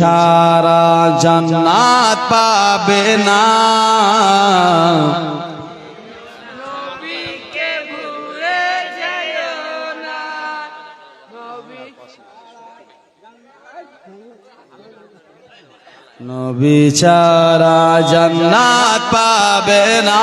সারা জান্নাত পাবে না। নবী ছাড়া জান্নাত পাবে না।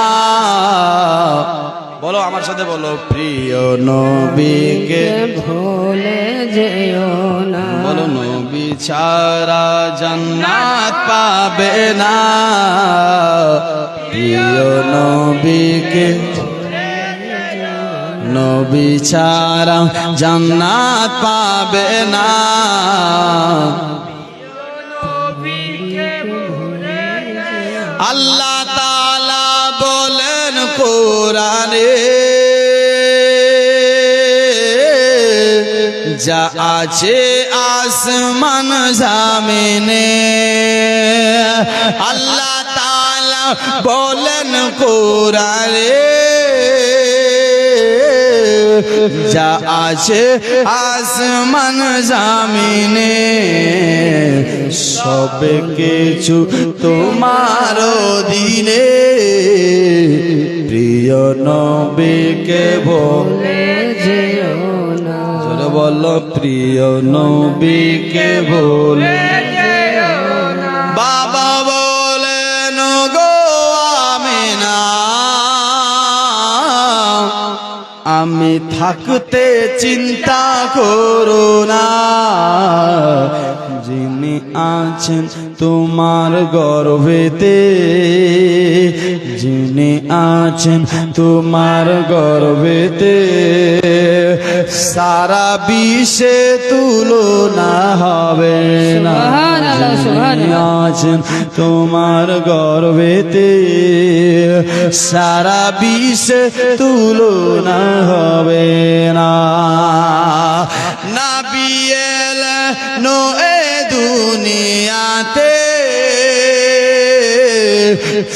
বলো আমার সাথে বলো প্রিয় নবীকে ভুলে যেও না। বলো নবী ছাড়া জান্নাত পাবে না। প্রিয় নবীকে নবী ছাড়া জান্নাত পাবে না। কোরআনে। যা আছে আসমান জামিনে, আল্লাহ তাআলা বলেন কোরআনে। যা আছে আসমান জামিনে, সব কিছু তোমার দিনে প্রিয় নবীকে বলে যেও না। বলো, প্রিয় নবীকে না। বাবা আমি থাকতে চিন্তা করো না। যিনি আছেন তোমার গর্বেতে যিনি আছেন তোমার গর্বেতে সারা বিশ্বে তুলনা হবে না। আছেন তোমার গর্বেতে সারা বিশ্বে তুলনা হবে না। না বিয়েল নো দুনিয়াতে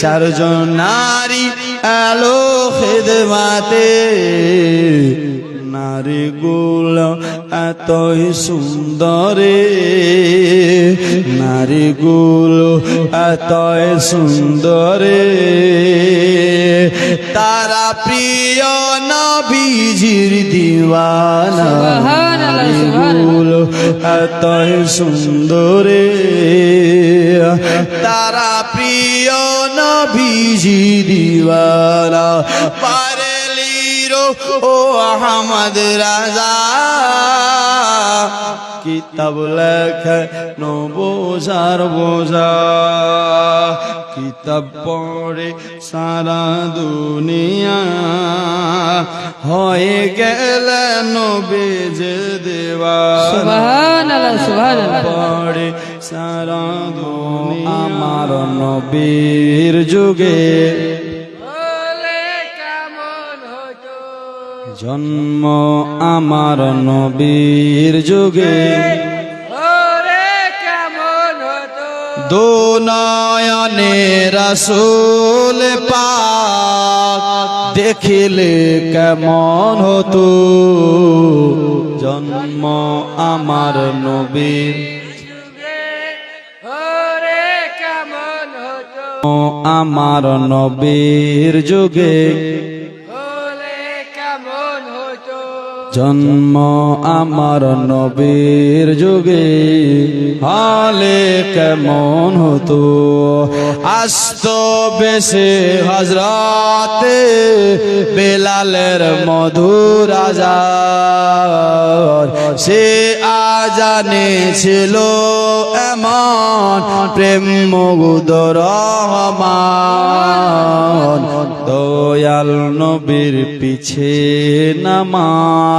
চারজন নারী আলো খেদমাতে। নারী গুলো এতই সুন্দরে। নারী গুলো এতই সুন্দরে। তারা প্রিয় নবীজির দিওয়ানা। নারীগুলো এতই সুন্দরে। তারা প্রিয় নবীজি দিওয়ানা। ও আহমদ রাজা। কিতাব লেখে নবোজার বোঝা। কিতাব পড়ে সারা দুনিয়া। হয়ে গেলে নবেজ দেওয়া পড়ে সারা দুনিয়া। আমার নবীর যুগে জন্ম আমার নবীর যুগে। ওরে কেমন দো নয়নে রসুল পাক দেখিলে কেমন হতো। জন্ম আমার নবীর আমার নবীর যুগে। জন্ম আমার নবীর যুগে। হালে কেমন হতো? আস্ত বেশে হজরতে বেলালের মধুর আজার। সে আজানে ছিল এমন প্রেম মগুদর দয়াল নবীর পিছে নামাজ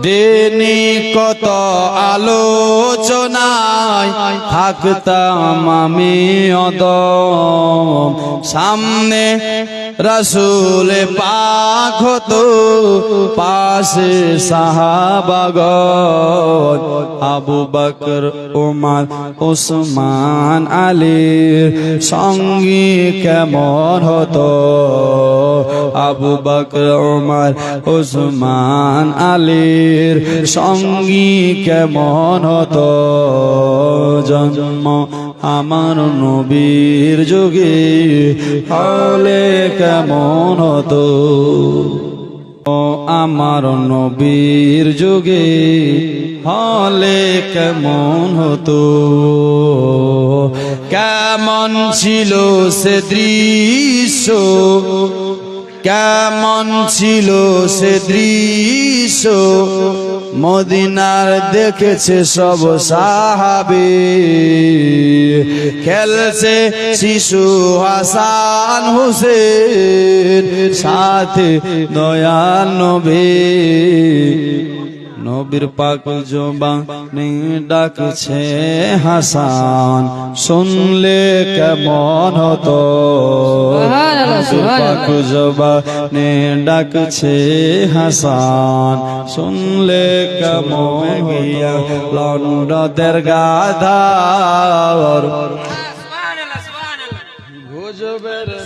দিনী কত আলোচনায় থাকতাম আমি অদম। সামনে রসুল পাক হতো পাশে সাহাবাগ আবু বকর, উমার ওসমান আলীর সঙ্গী কেমন হতো? আবু বকর, উমার ওসমান আলীর সঙ্গী কেমন হতো? জন্ম আমার নবীর যুগে হলে কেমন হতো? ও আমার নবীর যুগে হলে কেমন হতো? কেমন ছিল সে দৃশ্য? কেমন ছিল সে দৃশ্য? মদিনার দেখেছে সব সাহাবি। খেলছে শিশু হাসান হুসেন সাথে দয়াল নবী। নবীর পাক জবানে ডাকছে হাসান। শুনলে কেমন হতো। পাক জবানে ডাকছে হাসান। শুনলে কেমন গিয়া লন্ডদের গাধার। তোর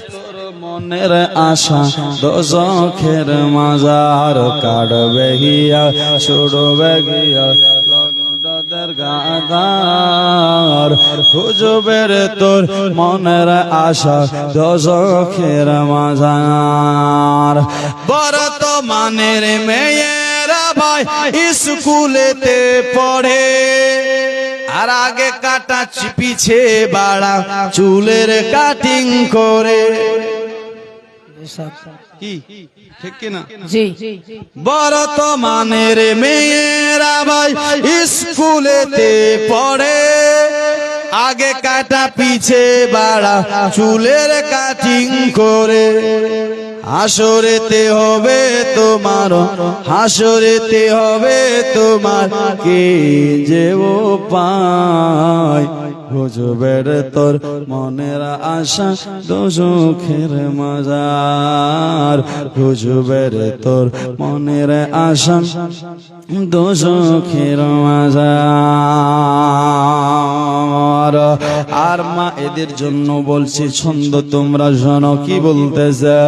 মনের আশা, দোজখের মাজার কাটবে গিয়া ছুড়বে গিয়া লন্ডদের গাদার গুজবের তোর মনের আশা, দোজখের মাজার। বর্তমানের মেয়েরা ভাই স্কুলেতে পড়ে, আর আগে কাটা পিছে বাড়া চুলের কাটিং করে। কি? ঠিক কিনা? জি। বর্তমানের মেয়েরা ভাই স্কুলেতে পড়ে। আগে কাটা পিছে বাড়া চুলের কাটিং করে। হাসরেতে হবে তোমার, হাসরেতে হবে তোমার। কে যে ও পায় হুজবের তোর মনের আশা দোজখের মজার। হুজবের তোর মনের আশা দোজখের মজার। আর মা এদের জন্য বলছি, ছন্দ তোমরা শোনো কি বলতেছে?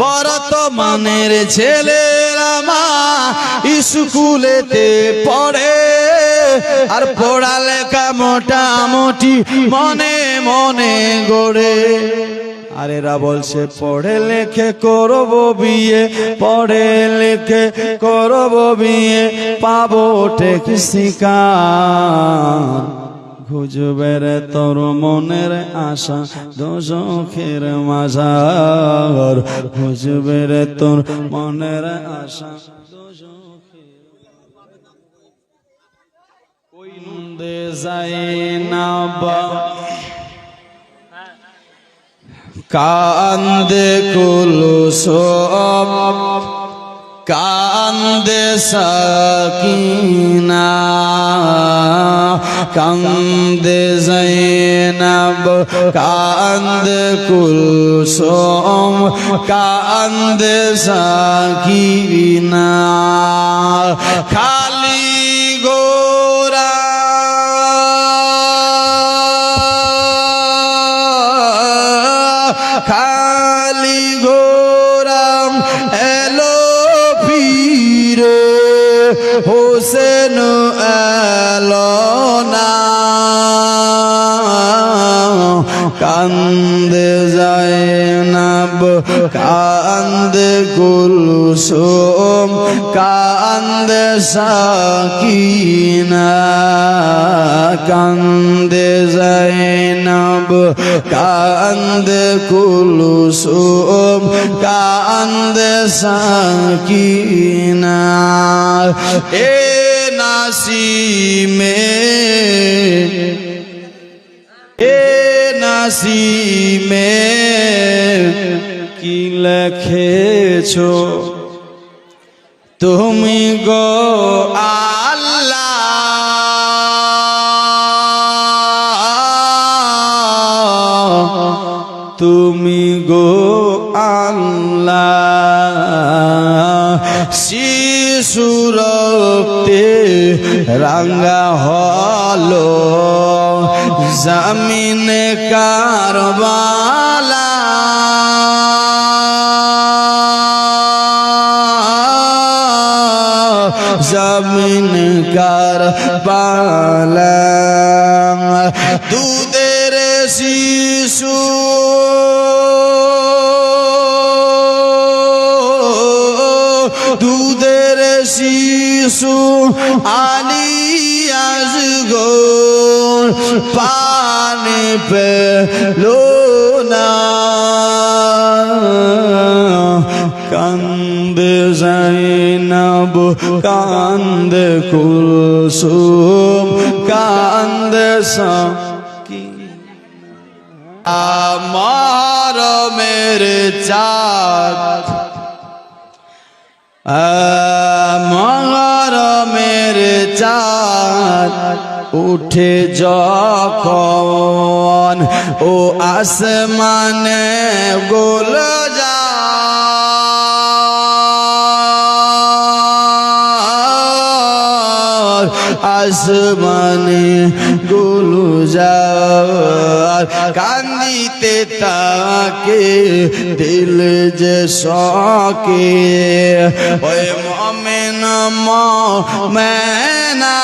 বর্তমানের ছেলেরা মা স্কুলেতে পড়ে, আর পড়ালেখা মোটামুটি মনে মনে গড়ে। আর এরা বলছে, পড়ে লেখে করব বিয়ে, পড়ে লেখে করব বিয়ে, পাবো খুঁজবের তোর মনের আশা দোজখের মাজার খুঁজবের তোর মনের আশা যায় না কান্দে কুলুসম। কান্দে সাকিনা কান্দে জৈনব কান্দ কুলসোম কান্দে সাকিনা। খালি কান্দে যায় নাব কান্দে কুলসুম, কান্দে সাকিনা, কান্দে জৈনব কান্দে কুলসুম, কান্দে সাকিনা। এ নাসিমে, এ নাসিমে কি লেখেছ? তুমি গো আল্লাহ তুমি কার পালা দুধের শিশু। দুধের শিশু আলিয়াস গো পানি পেল না। কান্দে জাইনাব কান্দে কুলসুম, কান্দে সাকি। আমার মেরে চাঁদ, আমার মেরে উঠে যখন ও আসমানে গোল আসমানে গুলু যাওয়ার কান্দিতে তাকে দিল যে শকে। ওই মমেন মেনা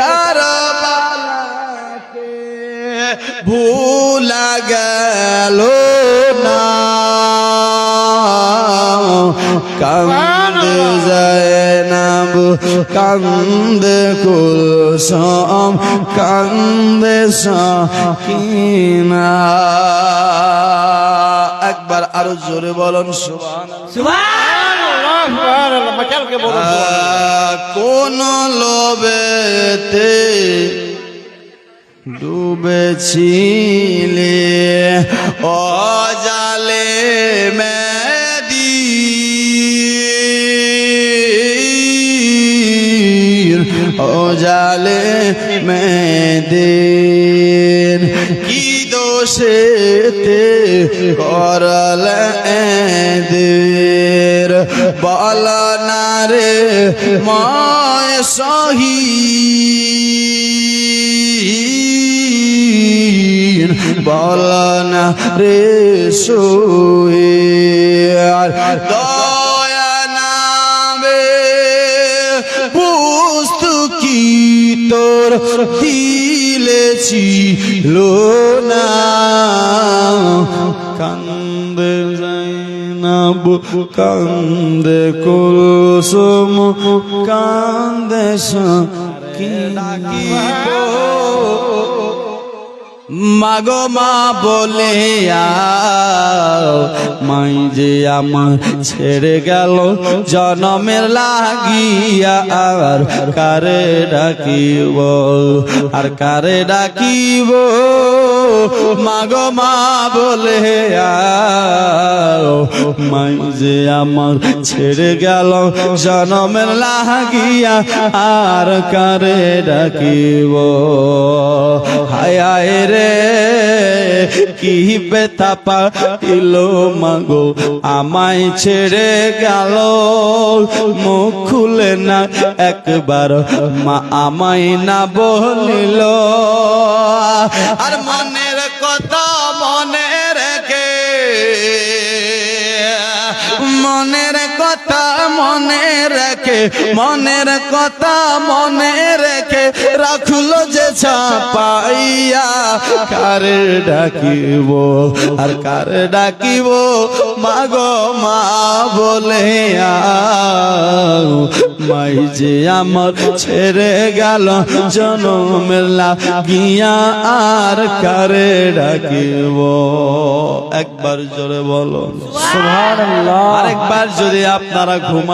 কারবালাকে ভুলা গেল না। কান্দে জয়নাব কান্দে কান্দে একবার আরও জোরে বলুন সুবহান কোন লোবেতে ডুবেছিলে? অজালে মেদির অজালে মেদির কি দোষেতে করল এদের? বল না রে, ময় সহি বল না রে সোয়ার তোর দিলেছি লো না কান্দে জাইনাব কান্দে কুলসুম কান্দে সাকিব মাগো মা বলে মাই যে আমার ছেড়ে গেল, জনমের লাগিয়া আর কারে ডাকিব? আর কারে ডাকিব? মাগো মা বলে মাই যে আমার ছেড়ে গেল, জনমের লাগিয়া আর কারে ডাকিব? হায় রে কি বেতা পাইল মাগো? আমায় ছেড়ে গেল, মুখ খুলে না একবার। মা আমায় না বলিল, আর মনের কথা মনে রেখে মনের কথা মনে রেখে রাখল যে ছাপাইয়া কারে ডাকিব আর কারে ডাকিব? মাগো মা বলে মাই যে আমার ছেড়ে গেল জনমের লাগিয়া আর কারে ডাকিব? একবার জোরে বলো। আরেকবার যদি আপনারা ঘুমাননি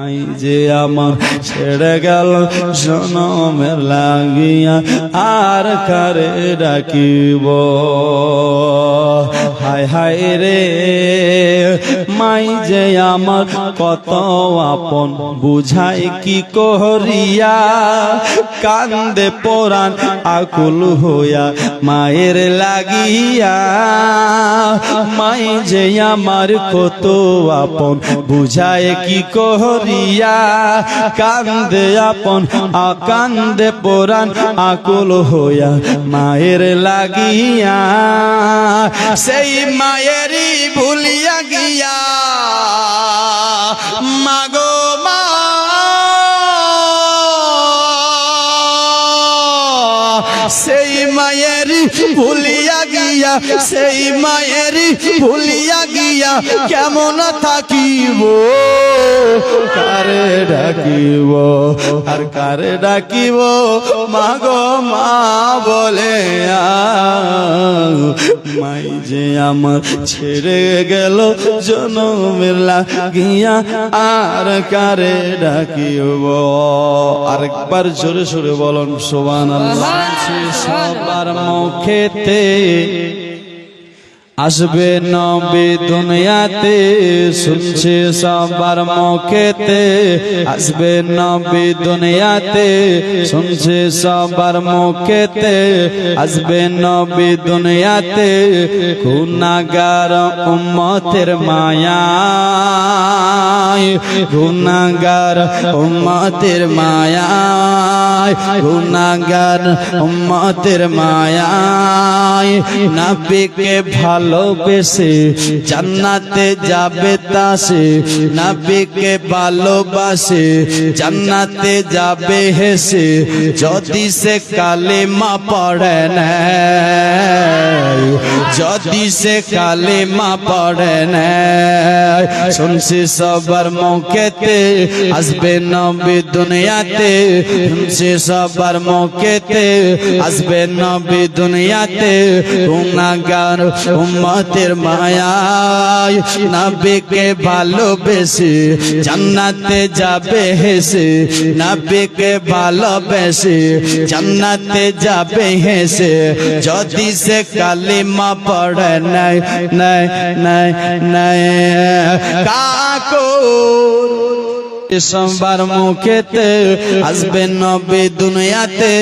মাই যে আমার ছেড়ে গেল জনমে লাগিয়া আর কারে ডাকিব? হায় হায় রে, মাই যে আমার কত আপন, বুঝাই কি করিয়া? কান্দে পরাণ আকুল হইয়া মায়ের লাগিয়া। মাই যে আমার কত আপন বুঝায় কি করিয়া কান্দে আপন আ কান্দে পরাণ আকুল হইয়া মায়ের লাগিয়া। সেই মায়েরই ভুলিয়া গিয়া, মাগো মা, সেই মায়েরই ভুলিয়া গিয়া সেই মায়ের ভুলিয়া গিয়া কেমন থাকিব কারে ডাকিব আর কারে ডাকিব মাগো মা বলে আও। মাই যে আমার ছেড়ে গেল জনমের লাগিয়া আর কারে ডাকিব? আরেকবার জোরে সোরে বলন সোবান আল্লাহ সবার মুখেতে আসবে নবী দুনিয়াতে, শুনছে সবার মুখেতে। আসবে নবী দুনিয়াতে, শুনছে সবার মুখেতে। আসবে নবী দুনিয়াতে গুনাগার উম্মতের মায়া গুনাগার উম্মতের মায়া গুনাগার উম্মতের মায়া নবীকে ভালোবেসে জান্নাতে যাবে তাসে নাবিকে ভালোবাসে জান্নাতে যাবে হেসে যদি সে কালেমা পড়ে না যদি সে কালেমা পড়ে না শুনছি সবার মুখেতে আসবে নবী দুনিয়াতে শুনছি সবার মুখেতে আসবে নবী দুনিয়াতে গুনাগার উম্মতের মায়ায় নবীকে ভালোবেসে জান্নাতে যাবে হেসে নবীকে ভালোবেসে জান্নাতে যাবে হেসে যদি সে কালিমা পড়ে নাই নাই নাই নাই। কাকুর সোমবার মুখেতে আসবে নবে দুনিয়াতে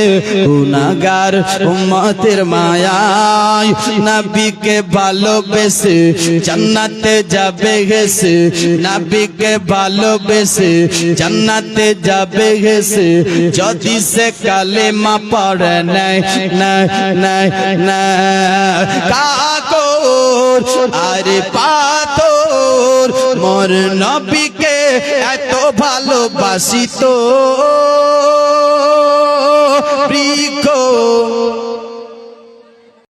গুনাগার উম্মতের মায়ায়। নবীকে ভালোবেসে জান্নাতে যাবে গেছে, নবীকে ভালোবেসে জান্নাতে যাবে গেছে। যদি সে কালেমা পড়ে নাই নাই নাই নাই কাকর আরে পাথর, মোর নবীকে এত ভালোবাসিত তো